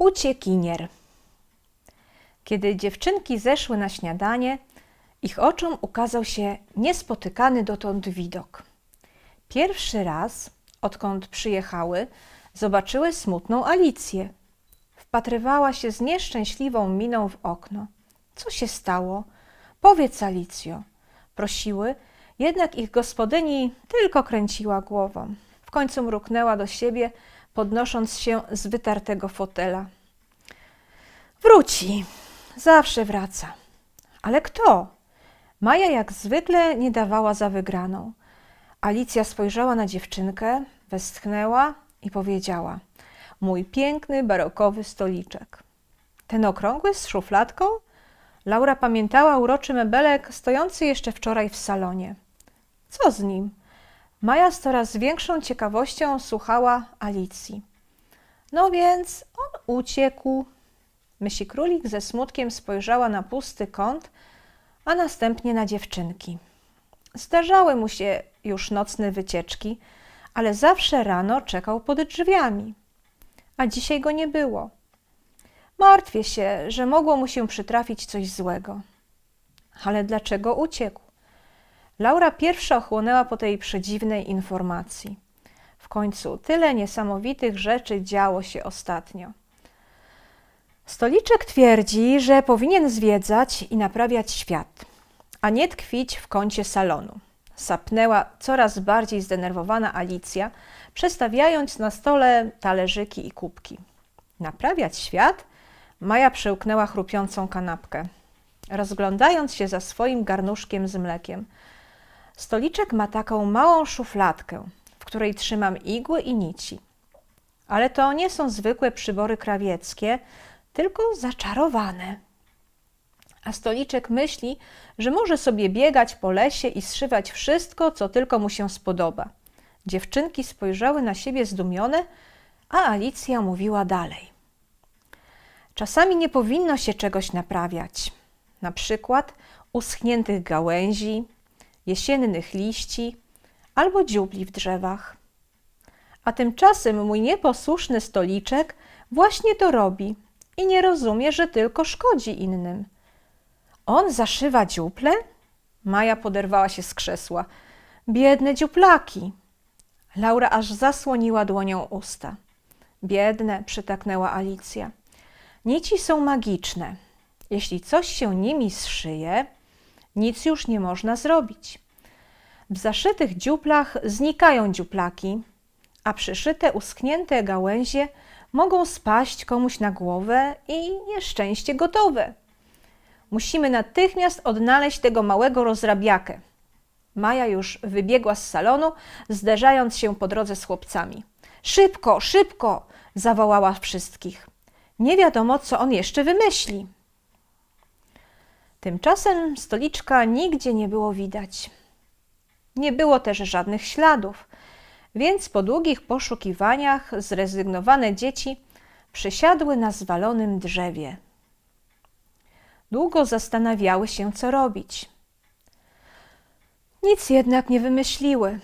Uciekinier. Kiedy dziewczynki zeszły na śniadanie, ich oczom ukazał się niespotykany dotąd widok. Pierwszy raz, odkąd przyjechały, zobaczyły smutną Alicję. Wpatrywała się z nieszczęśliwą miną w okno. Co się stało? Powiedz, Alicjo. Prosiły, jednak ich gospodyni tylko kręciła głową. W końcu mruknęła do siebie, podnosząc się z wytartego fotela. Wróci, zawsze wraca. Ale kto? Maja jak zwykle nie dawała za wygraną. Alicja spojrzała na dziewczynkę, westchnęła i powiedziała: Mój piękny, barokowy stoliczek. Ten okrągły z szufladką? Laura pamiętała uroczy mebelek stojący jeszcze wczoraj w salonie. Co z nim? Maja z coraz większą ciekawością słuchała Alicji. No więc on uciekł. Myśli królik ze smutkiem spojrzała na pusty kąt, a następnie na dziewczynki. Zdarzały mu się już nocne wycieczki, ale zawsze rano czekał pod drzwiami. A dzisiaj go nie było. Martwię się, że mogło mu się przytrafić coś złego. Ale dlaczego uciekł? Laura pierwsza ochłonęła po tej przedziwnej informacji. W końcu tyle niesamowitych rzeczy działo się ostatnio. Stoliczek twierdzi, że powinien zwiedzać i naprawiać świat, a nie tkwić w kącie salonu. Sapnęła coraz bardziej zdenerwowana Alicja, przestawiając na stole talerzyki i kubki. Naprawiać świat? Maja przełknęła chrupiącą kanapkę, rozglądając się za swoim garnuszkiem z mlekiem. Stoliczek ma taką małą szufladkę, w której trzymam igły i nici. Ale to nie są zwykłe przybory krawieckie, tylko zaczarowane. A stoliczek myśli, że może sobie biegać po lesie i zszywać wszystko, co tylko mu się spodoba. Dziewczynki spojrzały na siebie zdumione, a Alicja mówiła dalej. Czasami nie powinno się czegoś naprawiać, na przykład uschniętych gałęzi, jesiennych liści albo dziupli w drzewach. A tymczasem mój nieposłuszny stoliczek właśnie to robi i nie rozumie, że tylko szkodzi innym. On zaszywa dziuple? Maja poderwała się z krzesła. Biedne dziuplaki. Laura aż zasłoniła dłonią usta. Biedne, przytaknęła Alicja. Nici są magiczne. Jeśli coś się nimi zszyje, nic już nie można zrobić. W zaszytych dziuplach znikają dziuplaki, a przyszyte, uschnięte gałęzie mogą spaść komuś na głowę i nieszczęście gotowe. Musimy natychmiast odnaleźć tego małego rozrabiakę. Maja już wybiegła z salonu, zderzając się po drodze z chłopcami. Szybko, szybko! zawołała wszystkich. Nie wiadomo, co on jeszcze wymyśli. Tymczasem stoliczka nigdzie nie było widać. Nie było też żadnych śladów, więc po długich poszukiwaniach zrezygnowane dzieci przysiadły na zwalonym drzewie. Długo zastanawiały się, co robić. Nic jednak nie wymyśliły.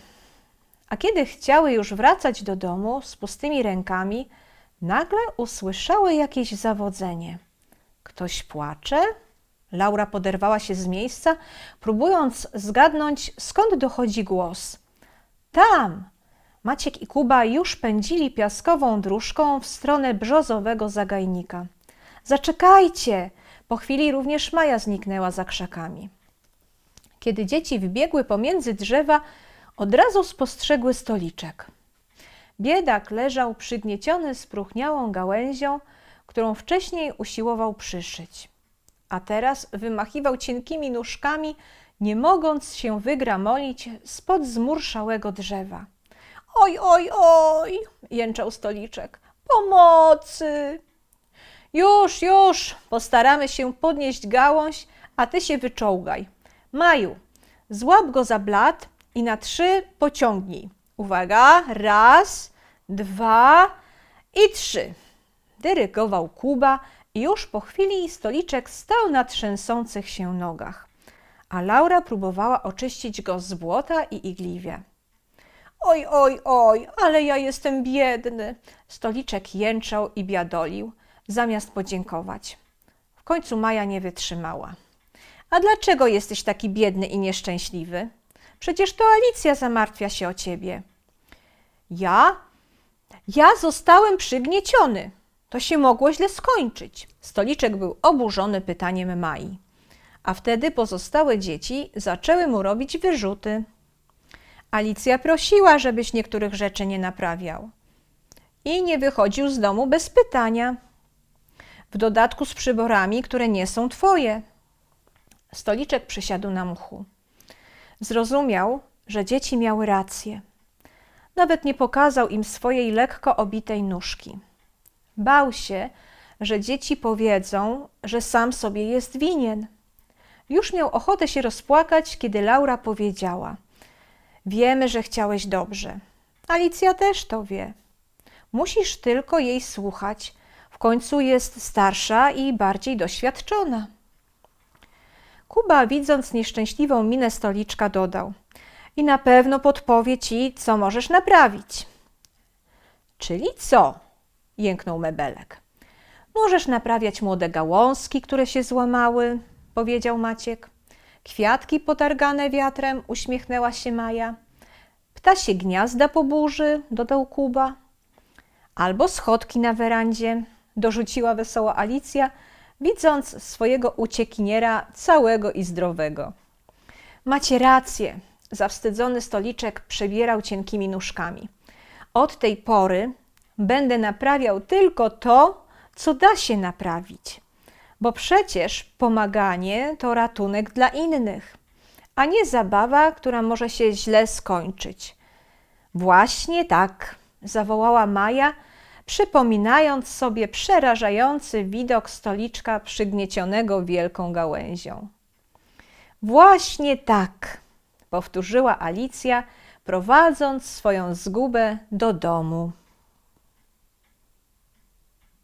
A kiedy chciały już wracać do domu z pustymi rękami, nagle usłyszały jakieś zawodzenie. Ktoś płacze? Laura poderwała się z miejsca, próbując zgadnąć, skąd dochodzi głos. Tam! Maciek i Kuba już pędzili piaskową dróżką w stronę brzozowego zagajnika. Zaczekajcie! Po chwili również Maja zniknęła za krzakami. Kiedy dzieci wbiegły pomiędzy drzewa, od razu spostrzegły stoliczek. Biedak leżał przygnieciony spróchniałą gałęzią, którą wcześniej usiłował przyszyć a teraz wymachiwał cienkimi nóżkami, nie mogąc się wygramolić spod zmurszałego drzewa. Oj, oj, oj! jęczał stoliczek. Pomocy! Już, już! Postaramy się podnieść gałąź, a ty się wyczołgaj. Maju, złap go za blat i na trzy pociągnij. Uwaga, raz, dwa i trzy. Dyrygował Kuba, już po chwili stoliczek stał na trzęsących się nogach, a Laura próbowała oczyścić go z błota i igliwie. Oj, oj, oj, ale ja jestem biedny. Stoliczek jęczał i biadolił. zamiast podziękować. W końcu Maja nie wytrzymała. A dlaczego jesteś taki biedny i nieszczęśliwy? Przecież to Alicja zamartwia się o ciebie. Ja? Ja zostałem przygnieciony. To się mogło źle skończyć. Stoliczek był oburzony pytaniem Mai. A wtedy pozostałe dzieci zaczęły mu robić wyrzuty. Alicja prosiła, żebyś niektórych rzeczy nie naprawiał. I nie wychodził z domu bez pytania. W dodatku z przyborami, które nie są twoje. Stoliczek przysiadł na mchu. Zrozumiał, że dzieci miały rację. Nawet nie pokazał im swojej lekko obitej nóżki. Bał się, że dzieci powiedzą, że sam sobie jest winien. Już miał ochotę się rozpłakać, kiedy Laura powiedziała: Wiemy, że chciałeś dobrze. Alicja też to wie. Musisz tylko jej słuchać. W końcu jest starsza i bardziej doświadczona. Kuba, widząc nieszczęśliwą minę stoliczka, dodał: I na pewno podpowie ci, co możesz naprawić. Czyli co? Jęknął mebelek. Możesz naprawiać młode gałązki, które się złamały, powiedział Maciek. Kwiatki potargane wiatrem, uśmiechnęła się Maja. Ptasie gniazda po burzy, dodał Kuba. Albo schodki na werandzie, dorzuciła wesoła Alicja, widząc swojego uciekiniera całego i zdrowego. Macie rację, zawstydzony stoliczek przebierał cienkimi nóżkami. Od tej pory będę naprawiał tylko to, co da się naprawić. Bo przecież pomaganie to ratunek dla innych, a nie zabawa, która może się źle skończyć. Właśnie tak, zawołała Maja, przypominając sobie przerażający widok stoliczka przygniecionego wielką gałęzią. Właśnie tak, powtórzyła Alicja, prowadząc swoją zgubę do domu.